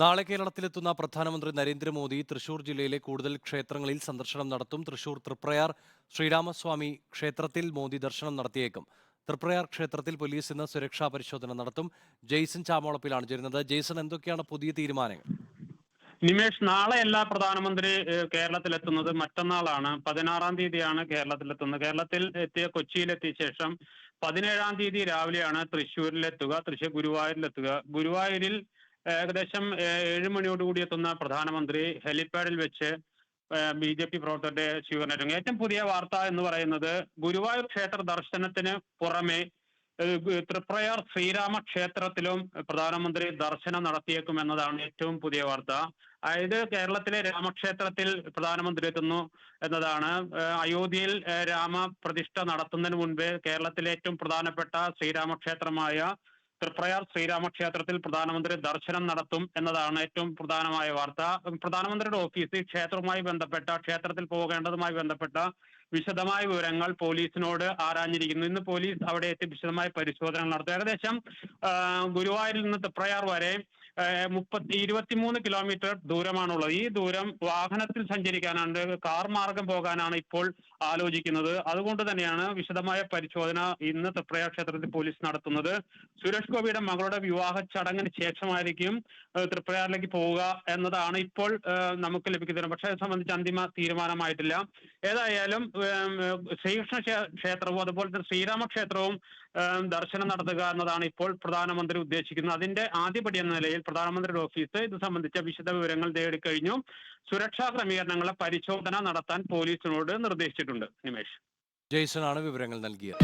നാളെ കേരളത്തിലെത്തുന്ന പ്രധാനമന്ത്രി നരേന്ദ്രമോദി തൃശൂർ ജില്ലയിലെ കൂടുതൽ ക്ഷേത്രങ്ങളിൽ സന്ദർശനം നടത്തും. തൃശൂർ തൃപ്രയാർ ശ്രീരാമസ്വാമി ക്ഷേത്രത്തിൽ മോദി ദർശനം നടത്തിയേക്കും. തൃപ്രയാർ ക്ഷേത്രത്തിൽ പോലീസ് ഇന്ന് സുരക്ഷാ പരിശോധന നടത്തും. ജെയ്സൺ ചാമോളപ്പിലാണ് ചേരുന്നത്. ജെയ്സൺ എന്തൊക്കെയാണ് പുതിയ തീരുമാനങ്ങൾ? നിമേഷ് നാളെയല്ല പ്രധാനമന്ത്രി കേരളത്തിലെത്തുന്നത് മറ്റന്നാളാണ്. പതിനാറാം തീയതിയാണ് കേരളത്തിലെത്തുന്നത്. കേരളത്തിൽ എത്തിയ കൊച്ചിയിലെത്തിയ ശേഷം പതിനേഴാം തീയതി രാവിലെയാണ് തൃശ്ശൂരിലെത്തുക തൃശ്ശൂർ ഗുരുവായൂരിലെത്തുക. ഗുരുവായൂരിൽ ഏകദേശം ഏഴ് മണിയോട് മണിയോടുകൂടി എത്തുന്ന പ്രധാനമന്ത്രി ഹെലിപ്പാഡിൽ വെച്ച് ബി ജെ പി പ്രവർത്തകരുടെ സ്വീകരണം ഏറ്റവും പുതിയ വാർത്ത എന്ന് പറയുന്നത് ഗുരുവായൂർ ക്ഷേത്ര ദർശനത്തിന് പുറമെ തൃപ്രയാർ ശ്രീരാമ ക്ഷേത്രത്തിലും പ്രധാനമന്ത്രി ദർശനം നടത്തിയേക്കും എന്നതാണ് ഏറ്റവും പുതിയ വാർത്ത. അതായത് കേരളത്തിലെ രാമക്ഷേത്രത്തിൽ പ്രധാനമന്ത്രി എത്തുന്നു എന്നതാണ്. അയോധ്യയിൽ രാമപ്രതിഷ്ഠ നടത്തുന്നതിന് മുൻപ് കേരളത്തിലെ ഏറ്റവും പ്രധാനപ്പെട്ട ശ്രീരാമക്ഷേത്രമായ തൃപ്രയാർ ശ്രീരാമക്ഷേത്രത്തിൽ പ്രധാനമന്ത്രി ദർശനം നടത്തും എന്നതാണ് ഏറ്റവും പ്രധാനമായ വാർത്ത. പ്രധാനമന്ത്രിയുടെ ഓഫീസ് ക്ഷേത്രവുമായി ബന്ധപ്പെട്ട ക്ഷേത്രത്തിൽ പോകേണ്ടതുമായി ബന്ധപ്പെട്ട വിശദമായ വിവരങ്ങൾ പോലീസിനോട് ആരാഞ്ഞിരിക്കുന്നു. ഇന്ന് പോലീസ് അവിടെ എത്തി വിശദമായ പരിശോധന നടത്തും. ഏകദേശം ഗുരുവായൂരിൽ നിന്ന് തൃപ്രയാർ വരെ മുപ്പത്തി ഇരുപത്തിമൂന്ന് കിലോമീറ്റർ ദൂരമാണുള്ളത്. ഈ ദൂരം വാഹനത്തിൽ സഞ്ചരിക്കാനാണ് കാർ മാർഗം പോകാനാണ് ഇപ്പോൾ ആലോചിക്കുന്നത്. അതുകൊണ്ട് തന്നെയാണ് വിശദമായ പരിശോധന ഇന്ന് തൃപ്രയാർ ക്ഷേത്രത്തിൽ പോലീസ് നടത്തുന്നത്. സുരേഷ് ഗോപിയുടെ മകളുടെ വിവാഹ ചടങ്ങിന് ശേഷമായിരിക്കും തൃപ്രയാറിലേക്ക് പോവുക എന്നതാണ് ഇപ്പോൾ നമുക്ക് ലഭിക്കുന്നത്. പക്ഷേ സംബന്ധിച്ച് അന്തിമ തീരുമാനമായിട്ടില്ല. ഏതായാലും ശ്രീകൃഷ്ണ ക്ഷേത്രവും അതുപോലെ തന്നെ ശ്രീരാമ ക്ഷേത്രവും ദർശനം നടത്തുക എന്നതാണ് ഇപ്പോൾ പ്രധാനമന്ത്രി ഉദ്ദേശിക്കുന്നത്. അതിന്റെ ആദ്യപടി എന്ന നിലയിൽ പ്രധാനമന്ത്രിയുടെ ഓഫീസ്. ഇത് സംബന്ധിച്ച വിശദ വിവരങ്ങൾ നേടിക്കഴിഞ്ഞു. സുരക്ഷാ ക്രമീകരണങ്ങളെ പരിശോധന നടത്താൻ പോലീസിനോട് നിർദ്ദേശിച്ചിട്ടുണ്ട്. നിമേഷ്. ജെയ്സൺ ആണ് വിവരങ്ങൾ നൽകിയത്.